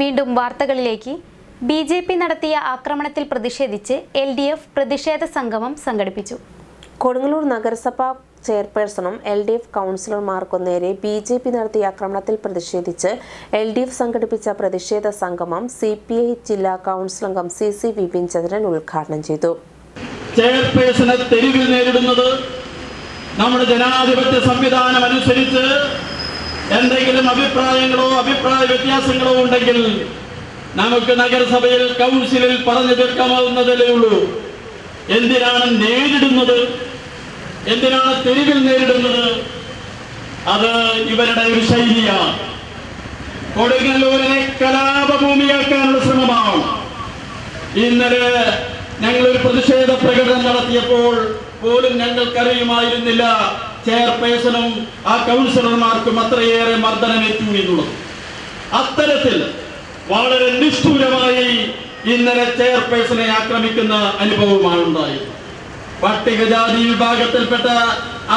വീണ്ടും വാർത്തകളിലേക്ക്. B J P നടത്തിയ ആക്രമണത്തിൽ പ്രതിഷേധിച്ച് എൽ ഡി എഫ് പ്രതിഷേധ സംഗമം സംഘടിപ്പിച്ചു. കൊടുങ്ങല്ലൂർ നഗരസഭ ചെയർപേഴ്സണും എൽ ഡി എഫ് കൗൺസിലർമാർക്കും നേരെ ബി ജെ പി നടത്തിയ ആക്രമണത്തിൽ പ്രതിഷേധിച്ച് എൽ ഡി എഫ് സംഘടിപ്പിച്ച പ്രതിഷേധ സംഗമം സി പി ഐ ജില്ലാ കൗൺസിൽ അംഗം സി സി വിപിൻ ചന്ദ്രൻ ഉദ്ഘാടനം ചെയ്തു. ചെയർപേഴ്സണെ തെരുവിൽ നേരിടുന്നത് നമ്മുടെ ജനാധിപത്യ സംവിധാനം അനുസരിച്ച് എന്തെങ്കിലും അഭിപ്രായങ്ങളോ അഭിപ്രായ വ്യത്യാസങ്ങളോ ഉണ്ടെങ്കിൽ നമുക്ക് നഗരസഭയിൽ കൗൺസിലിൽ പറഞ്ഞു തീർക്കാവുന്നതേ ഉള്ളൂ. എന്തിനാണ് നേരിടുന്നത്? എന്തിനാണ് തെരുവിൽ നേരിടുന്നത്? അത് ഇവരുടെ ഒരു ശൈലിയാണ്. കൊടുങ്ങല്ലൂരിനെ കലാപഭൂമിയാക്കാനുള്ള ശ്രമമാണ്. ഇന്നലെ ഞങ്ങൾ ഒരു പ്രതിഷേധ പ്രകടനം നടത്തിയപ്പോൾ പോലും ഞങ്ങൾക്കറിയുമായിരുന്നില്ല. ചെയർപേഴ്സണും ആ കൗൺസിലർമാർക്കും അത്രയേറെ മർദ്ദനമേറ്റു എന്നുള്ളത്. അത്തരത്തിൽ വളരെ നിഷ്ഠൂരമായി ഇന്നലെ ചെയർപേഴ്സണെ ആക്രമിക്കുന്ന അനുഭവമാണ് ഉണ്ടായത് പട്ടികജാതി വിഭാഗത്തിൽപ്പെട്ട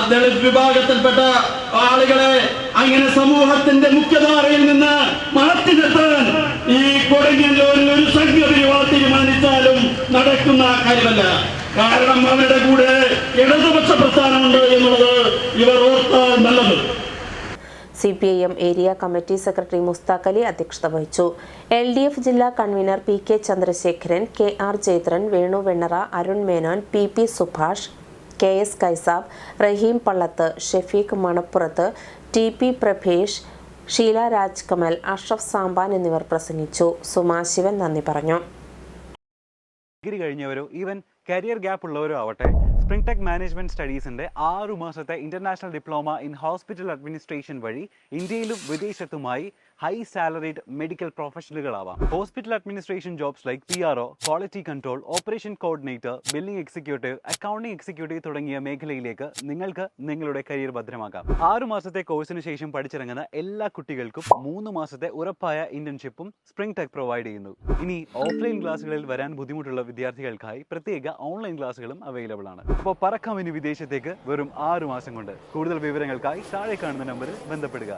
ദളിത് വിഭാഗത്തിൽപ്പെട്ട ആളുകളെ അങ്ങനെ സമൂഹത്തിന്റെ മുഖ്യധാരയിൽ നിന്ന് മാറ്റി നിർത്താൻ ഈ കൊടുങ്ങല്ലൂരിൽ ഒരു സംഘപരിവാർ തീരുമാനിച്ചാലും നടക്കുന്ന കാര്യമല്ല. കാരണം അവരുടെ കൂടെ ഇടതുപക്ഷ C P I M area committee secretary Mushtaq Ali അധ്യക്ഷത വഹിച്ചു. എൽ ഡി എഫ് ജില്ലാ convener P K Chandrasekharan K R Jayathran Venu Vennara Arun Menon P P Subhash K S Kaisab Rahim Pallath Shefeeq Manappurath T P Prabhesh Sheela Rajkamal Ashraf Sampan എന്നിവർ പ്രസംഗിച്ചു. സുമാശിവൻ നന്ദി പറഞ്ഞു. Degree കഴിഞ്ഞവരോ? Even career gap ഉള്ളവരും ആവട്ടെ spring tech management സ്റ്റഡീസിന്റെ ആറു മാസത്തെ international diploma in hospital administration വഴി ഇന്ത്യയിലും വിദേശത്തുമായി high salaried medical പ്രൊഫഷണലുകളാവാം hospital administration jobs like P R O quality control operation coordinator billing executive accounting executive തുടങ്ങിയ മേഖലയിലേക്ക് നിങ്ങൾക്ക് നിങ്ങളുടെ കരിയർ ഭദ്രമാക്കാം. ആറു മാസത്തെ കോഴ്സിന് ശേഷം പഠിച്ചിറങ്ങുന്ന എല്ലാ കുട്ടികൾക്കും മൂന്ന് മാസത്തെ ഉറപ്പായ ഇന്റേൺഷിപ്പും സ്പ്രിംഗ് ടെക് പ്രൊവൈഡ് ചെയ്യുന്നു. ഇനി ഓഫ്ലൈൻ ക്ലാസ്സുകളിൽ വരാൻ ബുദ്ധിമുട്ടുള്ള വിദ്യാർത്ഥികൾക്കായി പ്രത്യേക ഓൺലൈൻ ക്ലാസ്സുകളും അവൈലബിൾ ആണ്. അപ്പോൾ പറക്കാം ഇനി വിദേശത്തേക്ക് വെറും ആറു മാസം കൊണ്ട്. കൂടുതൽ വിവരങ്ങൾക്കായി താഴെ കാണുന്ന നമ്പറിൽ ബന്ധപ്പെടുക.